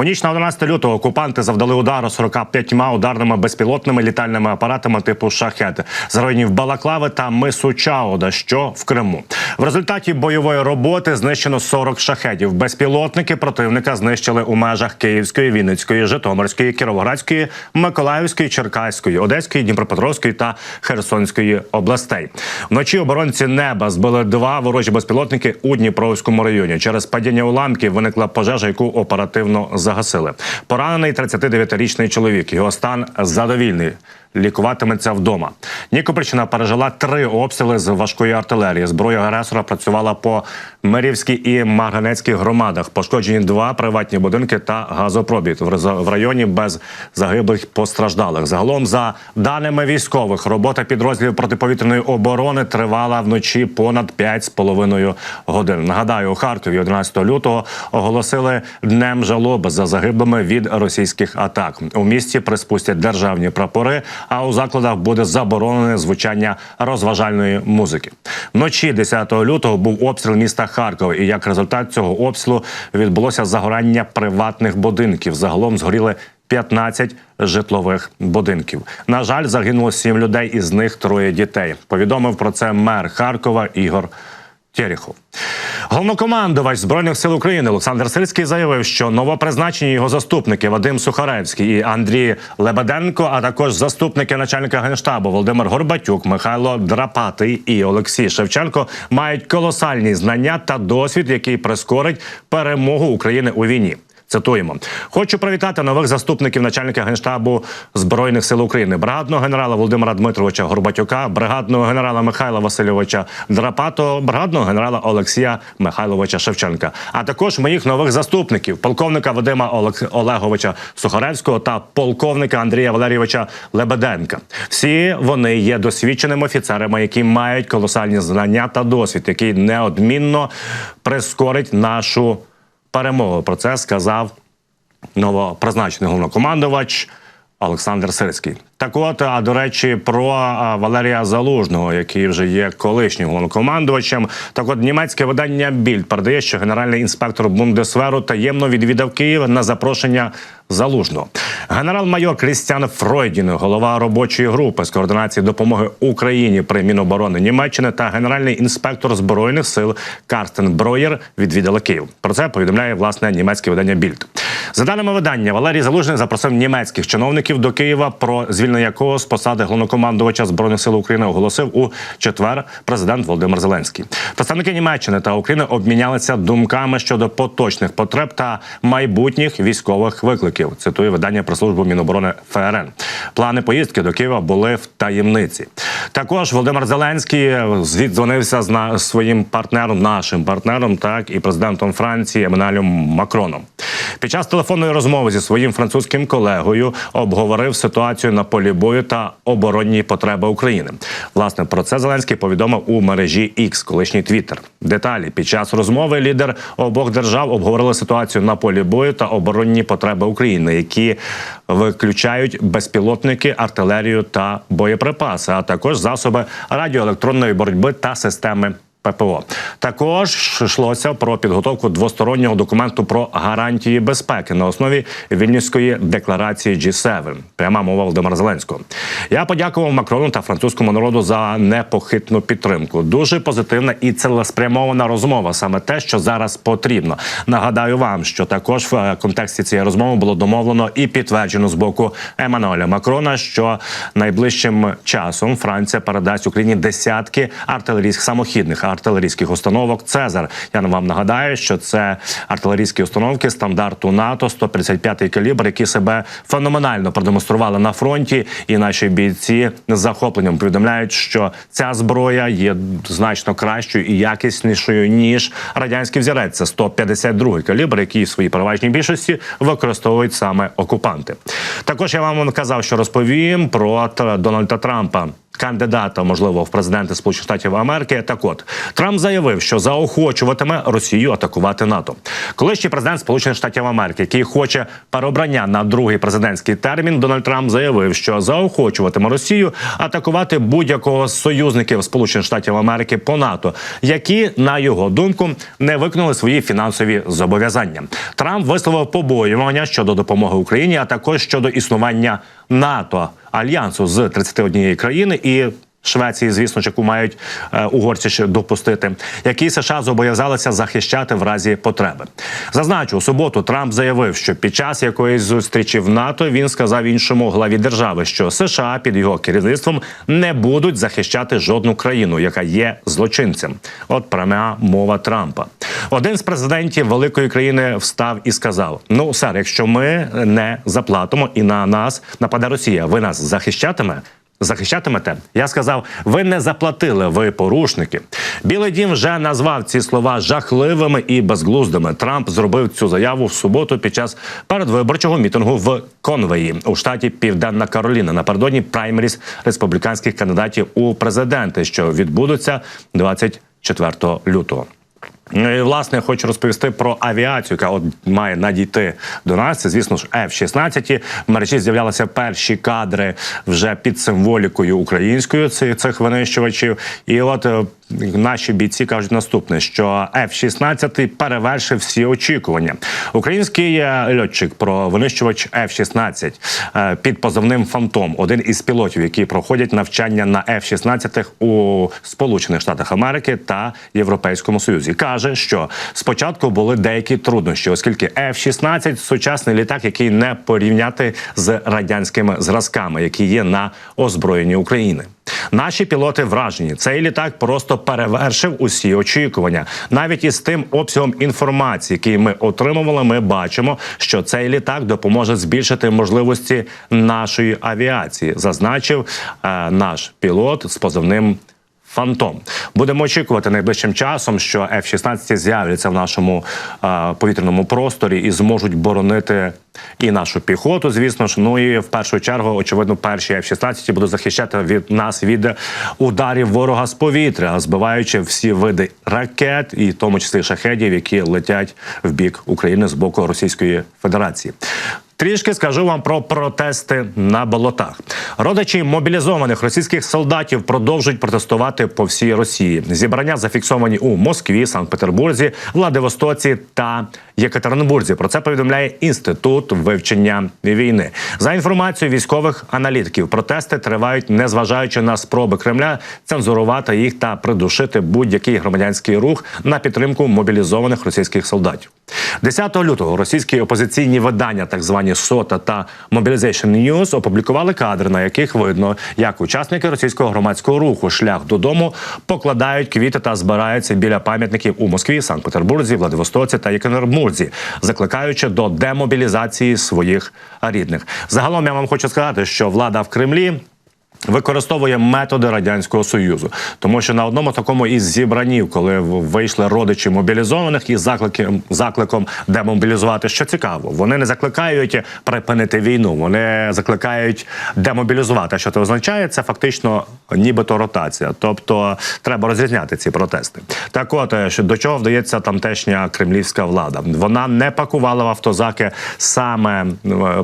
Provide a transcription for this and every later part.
У ніч на 11 лютого окупанти завдали удару 45 ударними безпілотними літальними апаратами типу шахет з районів Балаклави та Мису Чауда, що в Криму. В результаті бойової роботи знищено 40 шахедів. Безпілотники противника знищили у межах Київської, Вінницької, Житомирської, Кіровоградської, Миколаївської, Черкаської, Одеської, Дніпропетровської та Херсонської областей. Вночі оборонці неба збили два ворожі безпілотники у Дніпровському районі. Через падіння уламків виникла пожежа, яку оперативно загасили. Поранений 39-річний чоловік. Його стан задовільний. Лікуватиметься вдома. Нікопольщина пережила три обстріли з важкої артилерії. Зброя агресора працювала по Мирівській і Марганецькій громадах. Пошкоджені два приватні будинки та газопробіт в районі без загиблих постраждалих. Загалом, за даними військових, робота підрозділів протиповітряної оборони тривала вночі понад 5,5 годин. Нагадаю, у Харкові 11 лютого оголосили днем жалоби за загиблими від російських атак. У місті приспустять державні прапори, а у закладах буде заборонене звучання розважальної музики. Вночі 10 лютого був обстріл міста Харкова, і як результат цього обстрілу відбулося загорання приватних будинків. Загалом згоріли 15 житлових будинків. На жаль, загинуло 7 людей, із них троє дітей. Повідомив про це мер Харкова Ігор. Терехов. Головнокомандувач збройних сил України Олександр Сильський заявив, що новопризначені його заступники Вадим Сухаревський і Андрій Лебеденко, а також заступники начальника генштабу Володимир Горбатюк, Михайло Драпатий і Олексій Шевченко мають колосальні знання та досвід, який прискорить перемогу України у війні. Цитуємо, хочу привітати нових заступників начальника генштабу збройних сил України, бригадного генерала Володимира Дмитровича Горбатюка, бригадного генерала Михайла Васильовича Драпато, бригадного генерала Олексія Михайловича Шевченка, а також моїх нових заступників, полковника Вадима Олег- Олеговича Сухаревського та полковника Андрія Валерійовича Лебеденка. Всі вони є досвідченими офіцерами, які мають колосальні знання та досвід, який неодмінно прискорить нашу перемогу. Про це сказав новопризначений головнокомандувач Олександр Сирський. Так от, а до речі, про Валерія Залужного, який вже є колишнім головнокомандувачем. Так от німецьке видання Більд передає, що генеральний інспектор Бундесверу таємно відвідав Київ на запрошення Залужного. Генерал-майор Крістіан Фройдін, голова робочої групи з координації допомоги Україні при Міноборони Німеччини та генеральний інспектор збройних сил Карстен Броєр відвідали Київ. Про це повідомляє власне німецьке видання Більд. За даними видання, Валерій Залужний запросив німецьких чиновників до Києва, про звільнення якого з посади головнокомандувача збройних сил України оголосив у четвер президент Володимир Зеленський. Представники Німеччини та України обмінялися думками щодо поточних потреб та майбутніх військових викликів. Цитує видання про службу Міноборони ФРН. Плани поїздки до Києва були в таємниці. Також Володимир Зеленський звідзвонився з на своїм партнером, нашим партнером, так і президентом Франції Еммануелем Макроном. Під час телефонної розмови зі своїм французьким колегою обговорив ситуацію на полі бою та оборонні потреби України. Власне про це Зеленський повідомив у мережі X, колишній Twitter. Деталі під час розмови лідер обох держав обговорили ситуацію на полі бою та оборонні потреби України, які виключають безпілотники, артилерію та боєприпаси, а також засоби радіоелектронної боротьби та системи. ППО також йшлося про підготовку двостороннього документу про гарантії безпеки на основі Вільнюської декларації G7. Пряма мова Володимира Зеленського. Я подякував Макрону та французькому народу за непохитну підтримку. Дуже позитивна і цілеспрямована розмова. Саме те, що зараз потрібно. Нагадаю вам, що також в е, контексті цієї розмови було домовлено і підтверджено з боку Еммануеля Макрона, що найближчим часом Франція передасть Україні десятки артилерійських самохідних артилерійських установок. Цезар. Я вам нагадаю, що це артилерійські установки стандарту НАТО 155-й калібр, які себе феноменально продемонстрували на фронті. І наші бійці з захопленням повідомляють, що ця зброя є значно кращою і якіснішою ніж радянський взірець. Це 152-й калібр, який в своїй переважній більшості використовують саме окупанти. Також я вам казав, що розповім про Дональда Трампа. Кандидата, можливо, в президенти Сполучених Штатів Америки. Так от Трамп заявив, що заохочуватиме Росію атакувати НАТО. Колишній президент Сполучених Штатів Америки, який хоче переобрання на другий президентський термін, Дональд Трамп заявив, що заохочуватиме Росію атакувати будь-якого з союзників Сполучених Штатів Америки по НАТО, які на його думку не виконали свої фінансові зобов'язання. Трамп висловив побоювання щодо допомоги Україні, а також щодо існування НАТО альянсу з 31 країни і. Швеції, звісно, яку мають е, угорці ще допустити, які США зобов'язалися захищати в разі потреби. Зазначу у суботу. Трамп заявив, що під час якоїсь зустрічі в НАТО він сказав іншому главі держави, що США під його керівництвом не будуть захищати жодну країну, яка є злочинцем. От пряма мова Трампа. Один з президентів великої країни встав і сказав: Ну, сер, якщо ми не заплатимо і на нас нападе Росія, ви нас захищатиме? Захищатимете? Я сказав, ви не заплатили, ви порушники. Білий дім вже назвав ці слова жахливими і безглуздими. Трамп зробив цю заяву в суботу під час передвиборчого мітингу в Конвеї у штаті Південна Кароліна напередодні праймеріс республіканських кандидатів у президенти, що відбудуться 24 лютого. Ну і власне я хочу розповісти про авіацію, яка от має надійти до нас. Це звісно ж F-16. В мережі з'являлися перші кадри вже під символікою українською цих, винищувачів. І от е, наші бійці кажуть наступне: що F-16 перевершив всі очікування. Український е, льотчик про винищувач F-16 е, під позивним Фантом, один із пілотів, які проходять навчання на F-16 у Сполучених Штатах Америки та Європейському Союзі, каже, що спочатку були деякі труднощі, оскільки F-16 – сучасний літак, який не порівняти з радянськими зразками, які є на озброєнні України. Наші пілоти вражені. Цей літак просто перевершив усі очікування. Навіть із тим обсягом інформації, який ми отримували, ми бачимо, що цей літак допоможе збільшити можливості нашої авіації, зазначив е, наш пілот з позивним. Фантом будемо очікувати найближчим часом, що F-16 з'являться в нашому е, повітряному просторі і зможуть боронити і нашу піхоту. Звісно ж, ну і в першу чергу, очевидно, перші F-16 будуть захищати від нас від ударів ворога з повітря, збиваючи всі види ракет, і в тому числі шахедів, які летять в бік України з боку Російської Федерації. Трішки скажу вам про протести на болотах. Родичі мобілізованих російських солдатів продовжують протестувати по всій Росії. Зібрання зафіксовані у Москві, Санкт-Петербурзі, Владивостоці та Єкатеринбурзі. Про це повідомляє інститут вивчення війни. За інформацією військових аналітиків, протести тривають, незважаючи на спроби Кремля цензурувати їх та придушити будь-який громадянський рух на підтримку мобілізованих російських солдатів. 10 лютого російські опозиційні видання, так звані СОТА та Mobilization News, опублікували кадри, на яких видно, як учасники російського громадського руху шлях додому покладають квіти та збираються біля пам'ятників у Москві, Санкт-Петербурзі, Владивостоці та Єкатеринбурзі, закликаючи до демобілізації своїх рідних. Загалом я вам хочу сказати, що влада в Кремлі. Використовує методи радянського союзу, тому що на одному такому із зібранів, коли вийшли родичі мобілізованих із закликом закликом демобілізувати, що цікаво, вони не закликають припинити війну, вони закликають демобілізувати. Що це означає? Це фактично нібито ротація. Тобто треба розрізняти ці протести. Так, от що до чого вдається тамтешня кремлівська влада, вона не пакувала в автозаки саме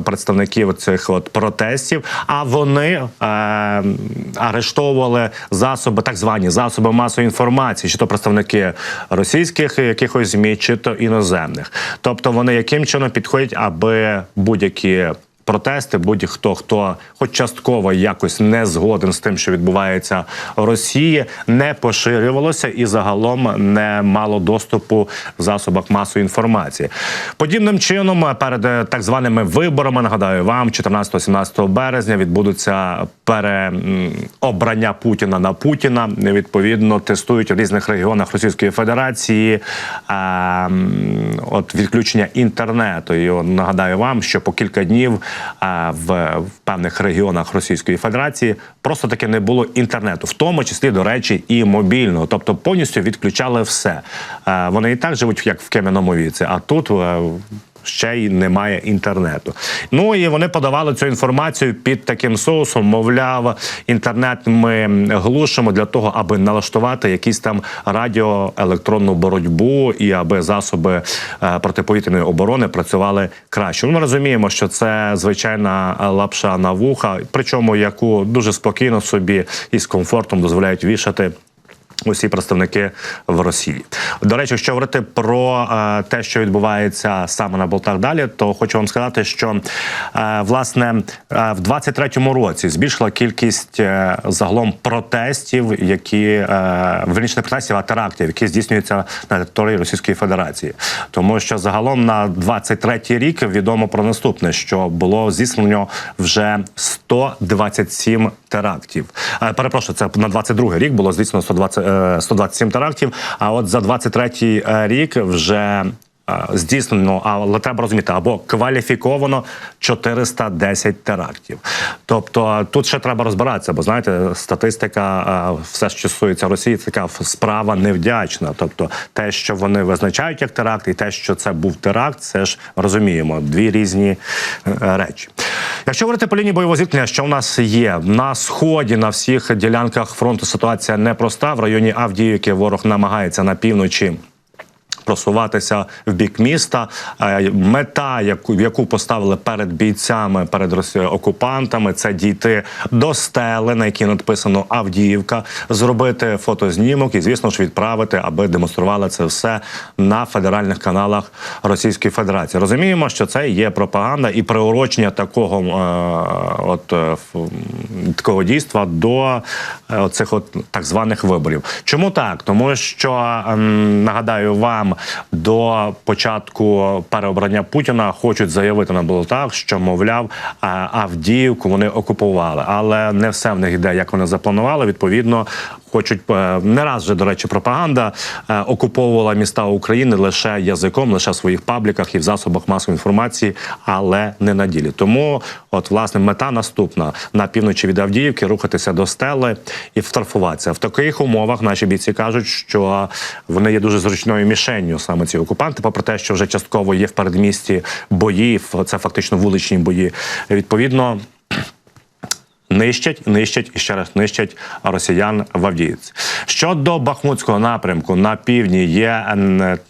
представників цих от протестів, а вони. Е арештовували засоби, так звані засоби масової інформації, чи то представники російських якихось змі, чи то іноземних. Тобто вони яким чином підходять, аби будь-які. Протести, будь-хто хто, хоч частково якось не згоден з тим, що відбувається в Росії, не поширювалося і загалом не мало доступу в засобах масової інформації. Подібним чином, перед так званими виборами, нагадаю вам, 14-17 березня відбудуться переобрання Путіна на Путіна. Відповідно, тестують в різних регіонах Російської Федерації а, от відключення інтернету. І нагадаю вам, що по кілька днів в, певних регіонах Російської Федерації просто таки не було інтернету, в тому числі, до речі, і мобільного, тобто повністю відключали все. Вони і так живуть як в Кем'яному віці, а тут. Ще й немає інтернету. Ну і вони подавали цю інформацію під таким соусом. Мовляв, інтернет ми глушимо для того, аби налаштувати якісь там радіоелектронну боротьбу і аби засоби е, протиповітряної оборони працювали краще. Ну, Ми розуміємо, що це звичайна лапша на вуха, причому яку дуже спокійно собі і з комфортом дозволяють вішати. Усі представники в Росії. До речі, якщо говорити про е, те, що відбувається саме на болтах далі, то хочу вам сказати, що е, власне е, в 23-му році збільшила кількість е, загалом протестів, які е, верніше не протестів, а терактів, які здійснюються на території Російської Федерації, тому що загалом на 23-й рік відомо про наступне, що було здійснено вже 127 терактів. Е, перепрошую, це на 22-й рік було здійснено 120, е, 127 терактів. А от за 23-й е, рік вже е, здійснено, але треба розуміти, або кваліфіковано 410 терактів. Тобто тут ще треба розбиратися, бо знаєте, статистика, е, все, що стосується Росії, це така справа невдячна. Тобто, те, що вони визначають як теракт, і те, що це був теракт, це ж розуміємо дві різні е, речі. Якщо говорити по лінії бойового зіткнення, що в нас є на сході на всіх ділянках фронту ситуація непроста. В районі Авдіївки ворог намагається на півночі. Просуватися в бік міста. Е, Мета, яку яку поставили перед бійцями, перед окупантами, це дійти до стели, на якій надписано Авдіївка, зробити фотознімок і, звісно ж, відправити, аби демонстрували це все на федеральних каналах Російської Федерації. Розуміємо, що це є пропаганда і приурочення такого е, от е, такого дійства до цих от так званих виборів. Чому так? Тому що нагадаю вам до початку переобрання Путіна хочуть заявити на болотах, що мовляв Авдіївку вони окупували, але не все в них йде, як вони запланували. Відповідно, хочуть е, не раз вже до речі, пропаганда е, окуповувала міста України лише язиком, лише в своїх пабліках і в засобах масової інформації, але не на ділі. Тому, от власне, мета наступна на півночі від Авдіївки рухатися до стели і вторфуватися. В таких умовах наші бійці кажуть, що вони є дуже зручною мішенню саме ці окупанти, попри те, що вже частково є в передмісті бої, це фактично вуличні бої. Відповідно. Нищать, нищать і ще раз нищать росіян в Авдіївці. Щодо Бахмутського напрямку на півдні є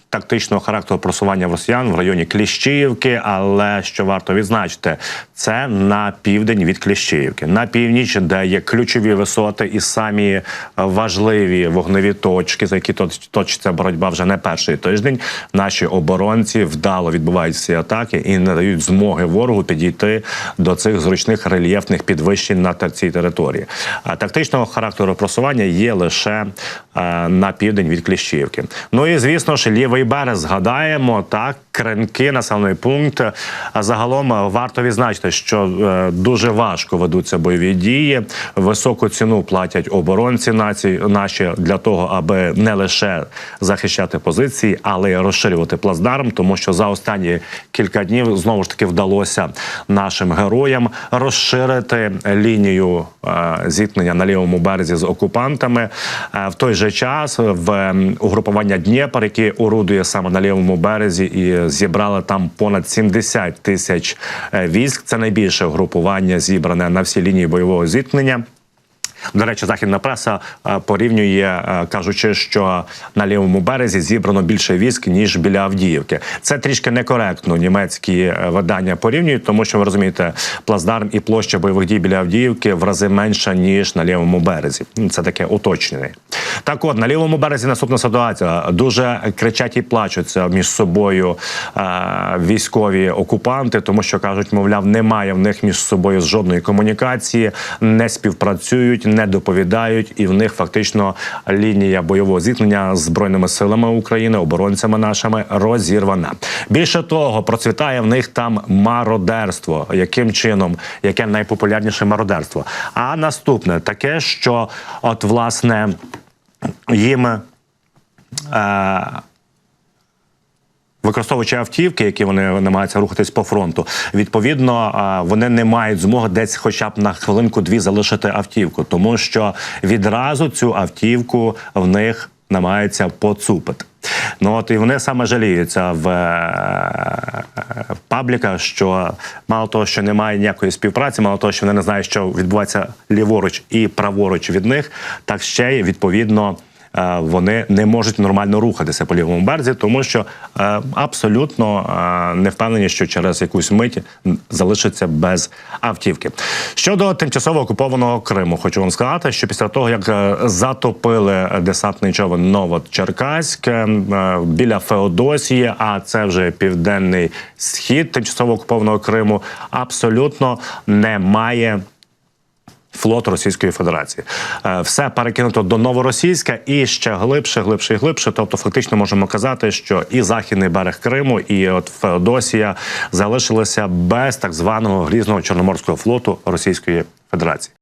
тактичного характеру просування росіян в районі Кліщіївки, але що варто відзначити, це на південь від Кліщіївки, на північ, де є ключові висоти і самі важливі вогневі точки, за які точиться боротьба вже не перший тиждень. Наші оборонці вдало відбувають всі атаки і не дають змоги ворогу підійти до цих зручних рельєфних підвищень на цій території. Тактичного характеру просування є лише е, на південь від Кліщівки. Ну і звісно ж, лівий берег згадаємо так. Кренки, населений пункт. Загалом е, варто відзначити, що е, дуже важко ведуться бойові дії. Високу ціну платять оборонці нації наші для того, аби не лише захищати позиції, але й розширювати плацдарм, тому що за останні кілька днів знову ж таки вдалося нашим героям розширити лінію е, зіткнення на лівому березі з окупантами. В той же час в угрупування Дніпр, яке орудує саме на лівому березі, і зібрали там понад 70 тисяч е, військ. Це найбільше угрупування зібране на всій лінії бойового зіткнення. До речі, західна преса е, порівнює, е, кажучи, що на лівому березі зібрано більше військ ніж біля Авдіївки. Це трішки некоректно. Німецькі е, видання порівнюють, тому що ви розумієте, плацдарм і площа бойових дій біля Авдіївки в рази менша ніж на лівому березі. Це таке уточнене. Так, от на лівому березі наступна ситуація. Дуже кричать і плачуться між собою військові окупанти, тому що кажуть, мовляв, немає в них між собою жодної комунікації, не співпрацюють, не доповідають, і в них фактично лінія бойового зіткнення з збройними силами України, оборонцями нашими розірвана. Більше того, процвітає в них там мародерство. Яким чином, яке найпопулярніше мародерство? А наступне таке, що от власне їм. Е, Використовуючи автівки, які вони намагаються рухатись по фронту, відповідно вони не мають змоги десь, хоча б на хвилинку-дві залишити автівку, тому що відразу цю автівку в них намагаються поцупити. Ну от і вони саме жаліються в, е, в пабліках, що мало того, що немає ніякої співпраці, мало того, що вони не знають, що відбувається ліворуч і праворуч від них, так ще й відповідно. Е, Вони не можуть нормально рухатися по лівому березі, тому що е, абсолютно е, не впевнені, що через якусь мить залишаться без автівки. Щодо тимчасово окупованого Криму, хочу вам сказати, що після того як затопили десантний човен Новочеркаськ біля Феодосії, а це вже південний схід тимчасово окупованого Криму, абсолютно немає флот Російської Федерації. Е, Все перекинуто до новоросійська і ще глибше, глибше і глибше. Тобто, фактично можемо казати, що і західний берег Криму, і от Феодосія залишилися без так званого грізного чорноморського флоту Російської Федерації.